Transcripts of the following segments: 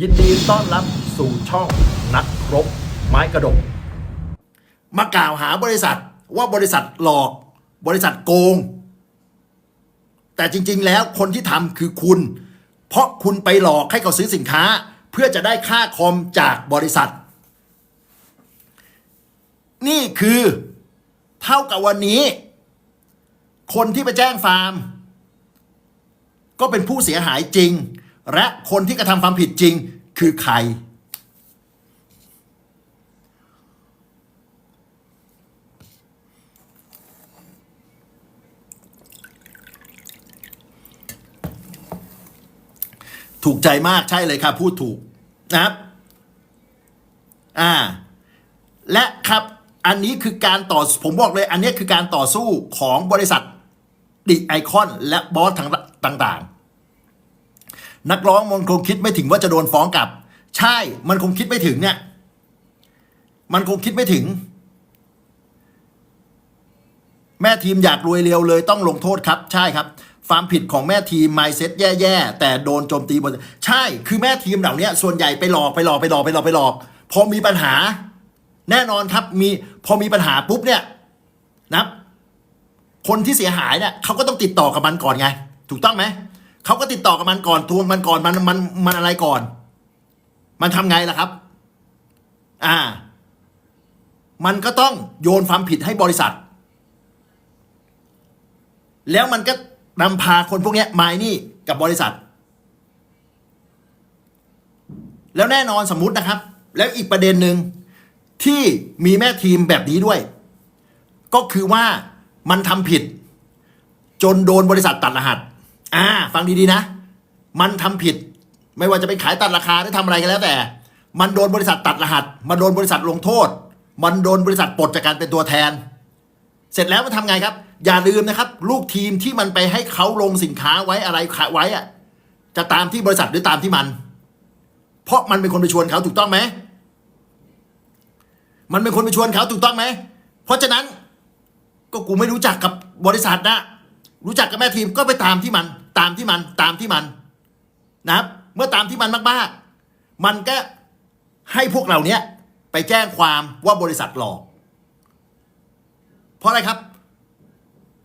ยินดีต้อนรับสู่ช่องนักรบไม้กระดก มากล่าวหาบริษัทว่าบริษัทหลอก บริษัทโกง แต่จริง ๆ แล้วคนที่ทำคือคุณ เพราะคุณไปหลอกให้เขาซื้อสินค้า เพื่อจะได้ค่าคอมจากบริษัท นี่คือเท่ากับวันนี้ คนที่ไปแจ้งฟาร์ม ก็เป็นผู้เสียหายจริง และคนที่กระทำความผิดจริงคือใคร ถูกใจมากใช่เลยครับพูดถูกนะครับอ่า และครับอันนี้คือการต่อผมบอกเลยอันนี้คือการต่อสู้ของบริษัทดิไอคอน และบอสทางต่าง นักร้องมันคงคิดไม่ถึงว่าจะโดนฟ้องกลับ ใช่ มันคงคิดไม่ถึงเนี่ย มันคงคิดไม่ถึง แม่ทีมอยากรวยเร็วเลยต้องลงโทษครับ ใช่ครับความผิดของแม่ทีมไมเซ็ตแย่ๆ แต่โดนโจมตีบนใช่คือแม่ทีมเหล่านี้ส่วนใหญ่ไปหลอกไปหลอกไปหลอกไปหลอกไปหลอก พอมีปัญหา แน่นอนครับมีพอมีปัญหาปุ๊บเนี่ยนะครับคนที่เสียหายเนี่ยเขาก็ต้องติดต่อกับมันก่อนไง ถูกต้องไหม เขาก็ติดต่อกับมันก่อนทวงมันก่อนมันมันมันอะไรก่อน มันทำไงล่ะครับ อ่า มันก็ต้องโยนความผิดให้บริษัท แล้วมันก็นำพาคนพวกนี้มาไอ้นี่กับบริษัท แล้วแน่นอนสมมุตินะครับ แล้วอีกประเด็นหนึ่งที่มีแม่ทีมแบบนี้ด้วย ก็คือว่ามันทำผิด จนโดนบริษัทตัดรหัส อ่า ฟังดีๆนะ มันทำผิด ไม่ว่าจะไปขายตัดราคาหรือทำอะไรก็แล้วแต่ มันโดนบริษัทตัดรหัส มันโดนบริษัทลงโทษ มันโดนบริษัทปลดจากการเป็นตัวแทน เสร็จแล้วมันทำไงครับ อย่าลืมนะครับ ลูกทีมที่มันไปให้เขาลงสินค้าไว้อะไรขายไว้อะจะตามที่บริษัทหรือตามที่มัน เพราะมันเป็นคนไปชวนเขาถูกต้องไหมมันเป็นคนไปชวนเขาถูกต้องไหม เพราะฉะนั้นก็กูไม่รู้จักกับบริษัทนะ รู้จักกับแม่ทีมก็ไปตามที่มัน ตามที่มันตามที่มันนะครับ เมื่อตามที่มันมากๆ มันก็ให้พวกเราเนี้ยไปแจ้งความว่าบริษัทหลอก เพราะอะไรครับ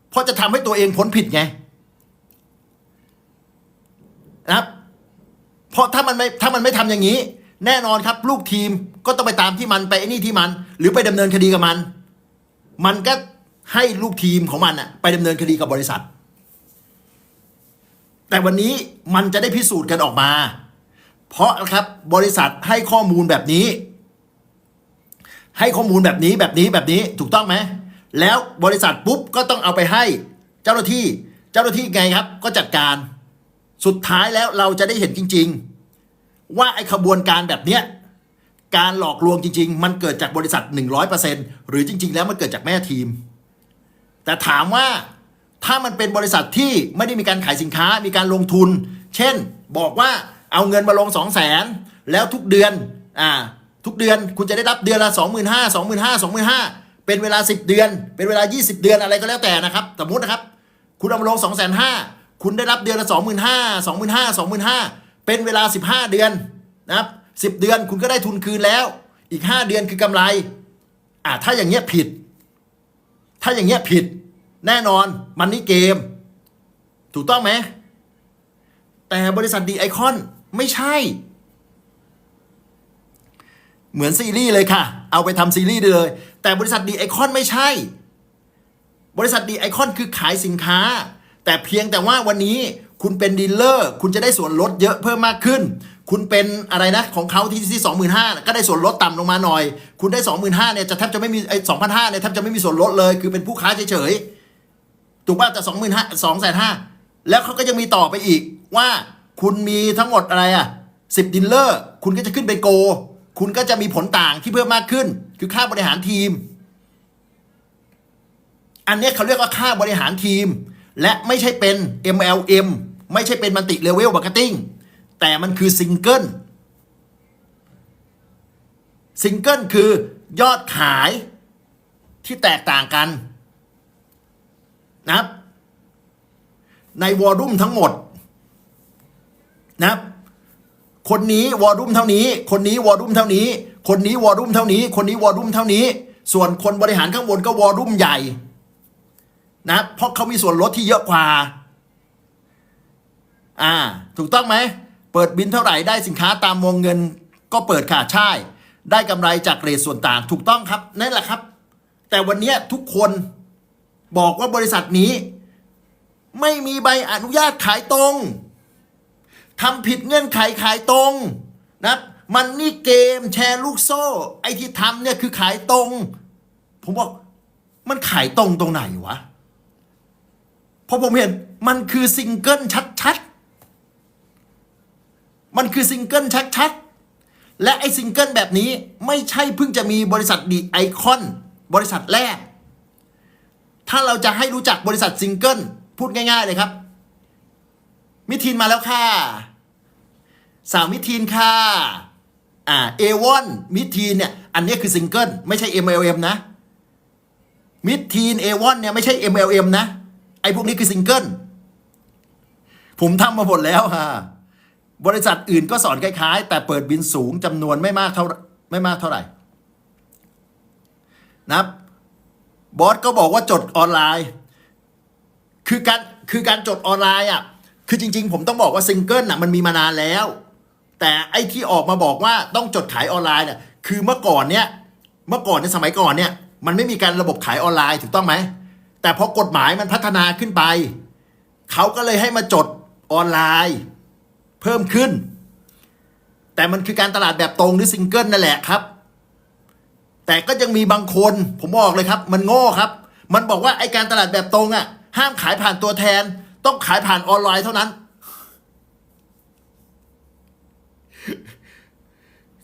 เพราะจะทำให้ตัวเองพ้นผิดไงนะครับ เพราะถ้ามันไม่ถ้ามันไม่ทำอย่างนี้ แน่นอนครับ ลูกทีมก็ต้องไปตามที่มันไปไอ้นี่ที่มัน หรือไปดำเนินคดีกับมัน มันก็ให้ลูกทีมของมันอะไปดำเนินคดีกับบริษัท แต่วันนี้มันจะได้พิสูจน์กันออกมา เพราะนะครับบริษัทให้ข้อมูลแบบนี้ ให้ข้อมูลแบบนี้แบบนี้แบบนี้ถูกต้องไหมแล้วบริษัทปุ๊บก็ต้องเอาไปให้เจ้าหน้าที่เจ้าหน้าที่ไงครับ ก็จัดการสุดท้ายแล้วเราจะได้เห็นจริง ๆ ว่าไอ้ขบวนการแบบเนี้ยการหลอกลวงจริง ๆ มันเกิดจากบริษัท 100%หรือจริง ๆ แล้วมันเกิดจากแม่ทีม แต่ถามว่า ถ้ามันเป็นบริษัทที่ไม่ได้มีการขายสินค้ามีการลงทุน เช่น บอกว่าเอาเงินมาลง 2 0 0แสนแล้วทุกเดือนอ่าทุกเดือนคุณจะได้รับเดือนละ 2 5 0 0 0 2 5 0 0 0 2 5 0 0 0 เป็นเวลา 10 เดือน เป็นเวลา 20 เดือนอะไรก็แล้วแต่นะครับ สมมตินะครับ คุณเอามาลง 2 5 0 0 0คุณได้รับเดือนละ 2 5 0 0 0 2 5 0 0 0 2 5 0 0 0 เป็นเวลา 15 เดือนนะครับ10 เดือนคุณก็ได้ทุนคืนแล้ว อีก 5 เดือนคือกำไรอ่าถ้าอย่างเงี้ยผิด ถ้าอย่างเงี้ยผิด แน่นอนมันนี่เกม ถูกต้องไหม แต่บริษัทดีไอคอนไม่ใช่ เหมือนซีรีส์เลยค่ะ เอาไปทำซีรีส์ได้เลย แต่บริษัทดีไอคอนไม่ใช่ บริษัทดีไอคอนคือขายสินค้า แต่เพียงแต่ว่าวันนี้คุณเป็นดีลเลอร์ คุณจะได้ส่วนลดเยอะเพิ่มมากขึ้น คุณเป็นอะไรนะ ของเขาที่ที่สองหมื่นห้าก็ได้ส่วนลดต่ำลงมาหน่อย คุณได้สองหมื่นห้าเนี่ยจะแทบจะไม่มีไอ้สองพันห้าเนี่ยแทบจะไม่มีส่วนลดเลย คือเป็นผู้ค้าเฉยๆ ถูกป่ะแต่สองหมื่นห้าสองแสนห้าแล้วเขาก็ยังมีต่อไปอีกว่าคุณมีทั้งหมดอะไรอะสิบดิลเลอร์ คุณก็จะขึ้นไปโก คุณก็จะมีผลต่างที่เพิ่มมากขึ้น คือค่าบริหารทีม อันนี้เขาเรียกว่าค่าบริหารทีม และไม่ใช่เป็น MLM ไม่ใช่เป็นมันติเลเวลมาร์เก็ตติ้งแต่มันคือซิงเกิลซิงเกิลคือยอดขายที่แตกต่างกัน นะครับ ในวอลลุ่มทั้งหมดนะครับคนนี้วอลลุ่มเท่านี้ คนนี้วอลลุ่มเท่านี้ คนนี้วอลลุ่มเท่านี้ คนนี้วอลลุ่มเท่านี้ ส่วนคนบริหารข้างบนก็วอลลุ่มใหญ่ นะเพราะเขามีส่วนลดที่เยอะกว่า อ่า ถูกต้องไหม เปิดบินเท่าไหร่ได้สินค้าตามวงเงิน ก็เปิดค่ะใช่ ได้กำไรจากเรทส่วนต่าง ถูกต้องครับนั่นแหละครับ แต่วันนี้ทุกคน บอกว่าบริษัทนี้ ไม่มีใบอนุญาตขายตรงทำผิดเงื่อนไขขายตรงนะมันนี่เกมแชร์ลูกโซ่ ไอ้ที่ทำเนี่ยคือขายตรง ผมบอกมันขายตรงตรงไหนวะเพราะผมเห็นมันคือซิงเกิลชัดๆ มันคือซิงเกิลชัดๆ และไอซิงเกิลแบบนี้ไม่ใช่เพิ่งจะมีบริษัทดีไอคอน บริษัทแรก ถ้าเราจะให้รู้จักบริษัทซิงเกิลพูดง่าย ๆ เลยครับ มิทีนมาแล้วค่ะ สาวมิทีนค่ะอ่าเอวอนมิทีนเนี่ยอันนี้คือซิงเกิลไม่ใช่ MLM นะมิทีนเอวอนเนี่ยไม่ใช่ MLM นะไอ้พวกนี้คือซิงเกิลผมทำมาหมดแล้วค่ะบริษัทอื่นก็สอนคล้ายๆ แต่เปิดบินสูงจำนวนไม่มากเท่าไม่มากเท่าไหร่นะครับ บอสก็บอกว่าจดออนไลน์ คือการคือการจดออนไลน์อะคือจริง ๆ ผมต้องบอกว่าซิงเกิลน่ะมันมีมานานแล้ว แต่ไอ้ที่ออกมาบอกว่าต้องจดขายออนไลน์เนี่ยคือเมื่อก่อนเนี่ยเมื่อก่อนในสมัยก่อนเนี่ยมันไม่มีการระบบขายออนไลน์ถูกต้องไหมแต่พอกฎหมายมันพัฒนาขึ้นไปเขาก็เลยให้มาจดออนไลน์ เพิ่มขึ้น แต่มันคือการตลาดแบบตรงหรือซิงเกิลนั่นแหละครับ แต่ก็ยังมีบางคน ผมบอกเลยครับ มันโง่ครับ มันบอกว่าไอการตลาดแบบตรงอะ ห้ามขายผ่านตัวแทน ต้องขายผ่านออนไลน์เท่านั้น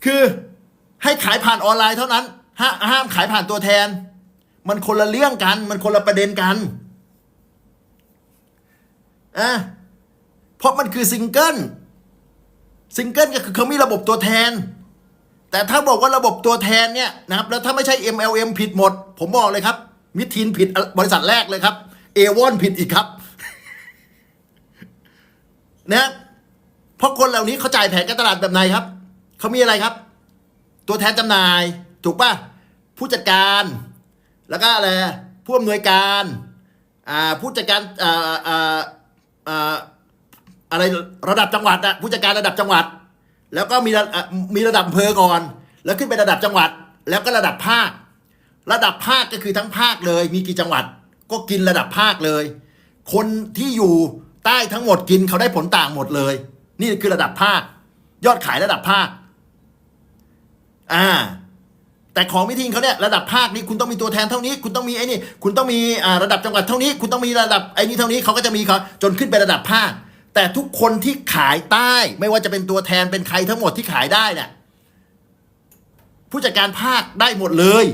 คือให้ขายผ่านออนไลน์เท่านั้นห้าห้ามขายผ่านตัวแทน มันคนละเรื่องกัน มันคนละประเด็นกันอะเพราะมันคือซิงเกิลซิงเกิลก็คือเขามีระบบตัวแทน แต่ถ้าบอกว่าระบบตัวแทนเนี่ยนะครับแล้วถ้าไม่ใช่ MLM ผิดหมด ผมบอกเลยครับ มิทีนผิดบริษัทแรกเลยครับเอวอนผิดอีกครับนะเพราะคนเหล่านี้เขาจ่ายแผนการตลาดแบบไหนครับเขามีอะไรครับ ตัวแทนจำหน่าย ถูกป่ะผู้จัดการ แล้วก็อะไรผู้อำนวยการอ่าผู้จัดการอ่าอ่าอ่าอะไรระดับจังหวัดอะผู้จัดการระดับจังหวัด แล้วก็มีระอะมีระดับอำเภอก่อน แล้วขึ้นไประดับจังหวัด แล้วก็ระดับภาค ระดับภาคก็คือทั้งภาคเลย มีกี่จังหวัด ก็กินระดับภาคเลย คนที่อยู่ใต้ทั้งหมดกินเขาได้ผลต่างหมดเลย นี่คือระดับภาค ยอดขายระดับภาค อ่า แต่ของมิทิงเขาเนี่ยระดับภาคนี้คุณต้องมีตัวแทนเท่านี้ คุณต้องมีไอ้นี่ คุณต้องมีอ่าระดับจังหวัดเท่านี้ คุณต้องมีระดับไอ้นี่เท่านี้เขาก็จะมีเขาจนขึ้นไประดับภาค แต่ทุกคนที่ขายใต้ ไม่ว่าจะเป็นตัวแทนเป็นใครทั้งหมดที่ขายได้เนี่ยผู้จัดการภาคได้หมดเลย